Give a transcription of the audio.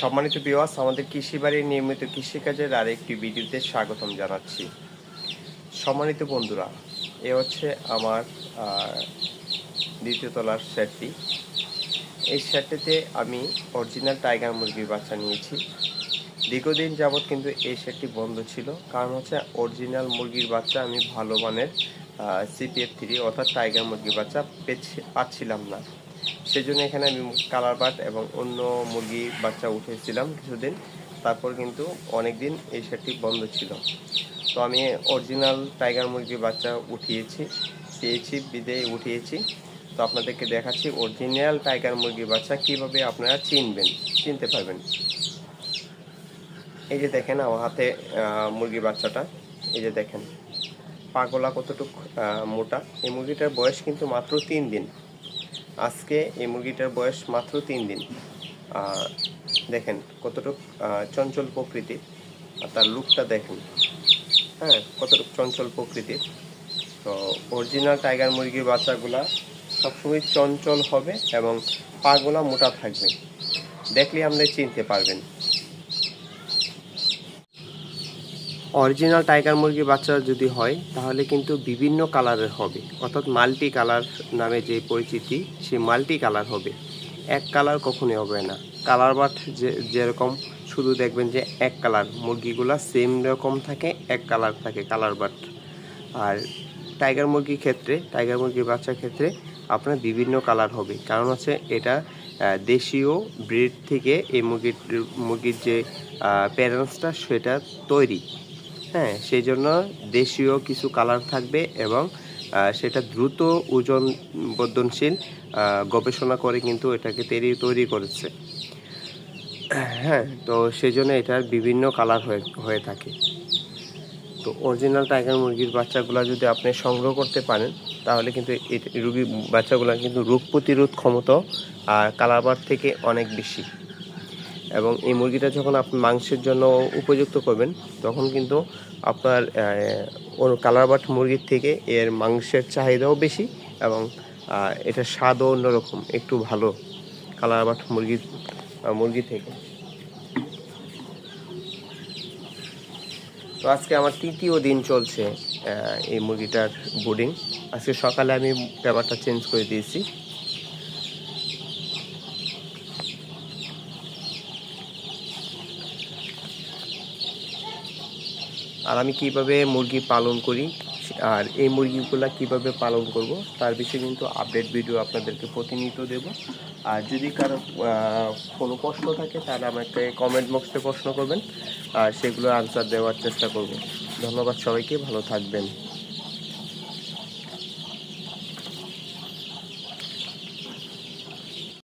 সম্মানিত বিওয়াস আমাদের কৃষি বাড়ির নিয়মিত কৃষিকাজের আরেকটি ভিডিওতে স্বাগতম জানাচ্ছি। সম্মানিত বন্ধুরা, এ হচ্ছে আমার দ্বিতীয় তলার সেটটি এই সেটটিতে আমি অরিজিনাল টাইগার মুরগির বাচ্চা নিয়েছি। দীর্ঘদিন যাবৎ কিন্তু এই সেটটি বন্ধ ছিল। কারণ হচ্ছে অরিজিনাল মুরগির বাচ্চা আমি ভালো মানের সিপিএফ থ্রি অর্থাৎ টাইগার মুরগির বাচ্চা পেছি- পাচ্ছিলাম না। সেজন্য এখানে আমি কালার বাট এবং অন্য মুরগি বাচ্চা উঠেছিলাম কিছুদিন। তারপর কিন্তু অনেক দিন এই সেটটি বন্ধ ছিল। তো আমি অরিজিনাল টাইগার মুরগির বাচ্চা উঠিয়েছি, পেয়েছি বিদে উঠিয়েছি। তো আপনাদেরকে দেখাচ্ছি অরিজিনাল টাইগার মুরগির বাচ্চা কীভাবে আপনারা চিনবেন, চিনতে পারবেন। এই যে দেখেন আমার হাতে মুরগির বাচ্চাটা। এই যে দেখেন, পাগলা কতটুকু মোটা। এই মুরগিটার বয়স কিন্তু মাত্র তিন দিন। আজকে এই মুরগিটার বয়স মাত্র তিন দিন। দেখেন কতটুকু চঞ্চল প্রকৃতির আর তার লুকটা দেখেন। হ্যাঁ কতটুকু চঞ্চল প্রকৃতির তো অরিজিনাল টাইগার মুরগির বাচ্চাগুলা সবসময় চঞ্চল হবে এবং পাগুলা মোটা থাকবে। দেখলে আপনি চিনতে পারবেন। অরিজিনাল টাইগার মুরগির বাচ্চা যদি হয়, তাহলে কিন্তু বিভিন্ন কালারের হবে। অর্থাৎ মাল্টি কালার নামে যে পরিচিতি সে মাল্টি কালার হবে। এক কালার কখনোই হবে না। কালার বাট যে, যেরকম, শুধু দেখবেন যে এক কালার মুরগিগুলো সেম রকম থাকে, এক কালার থাকে কালার বাট আর টাইগার মুরগির ক্ষেত্রে টাইগার মুরগির বাচ্চার ক্ষেত্রে আপনার বিভিন্ন কালার হবে। কারণ হচ্ছে এটা দেশীয় ব্রিড থেকে এই মুরগির মুরগির যে প্যারেন্টসটা সেটা তৈরি। হ্যাঁ সেই জন্য দেশীয় কিছু কালার থাকবে এবং সেটা দ্রুত ওজন বর্ধনশীল গবেষণা করে কিন্তু এটাকে তৈরি তৈরি করেছে। হ্যাঁ তো সেই জন্য এটার বিভিন্ন কালার হয়ে হয়ে থাকে। তো অরিজিনাল টাইগার মুরগির বাচ্চাগুলো যদি আপনি সংগ্রহ করতে পারেন, তাহলে কিন্তু রুগী বাচ্চাগুলো কিন্তু রোগ প্রতিরোধ ক্ষমতা আর কালারবার থেকে অনেক বেশি। এবং এই মুরগিটা যখন আপনি মাংসের জন্য উপযুক্ত করবেন, তখন কিন্তু আপনার কালারবাট মুরগির থেকে এর মাংসের চাহিদাও বেশি এবং এটার স্বাদও অন্যরকম, একটু ভালো কালারবাট মুরগির মুরগি থেকে। তো আজকে আমার তৃতীয় দিন চলছে এই মুরগিটার বোর্ডিং আজকে সকালে আমি পেপারটা চেঞ্জ করে দিয়েছি। আর আমি কীভাবে মুরগি পালন করি, আর এই মুরগিগুলো কীভাবে পালন করব, তার বিষয়ে কিন্তু আপডেট ভিডিও আপনাদেরকে প্রতিনিয়ত দেব। আর যদি কারও কোনো প্রশ্ন থাকে, তাহলে আমাকে কমেন্ট বক্সে প্রশ্ন করবেন, আর সেগুলো আনসার দেওয়ার চেষ্টা করব। ধন্যবাদ সবাইকে, ভালো থাকবেন।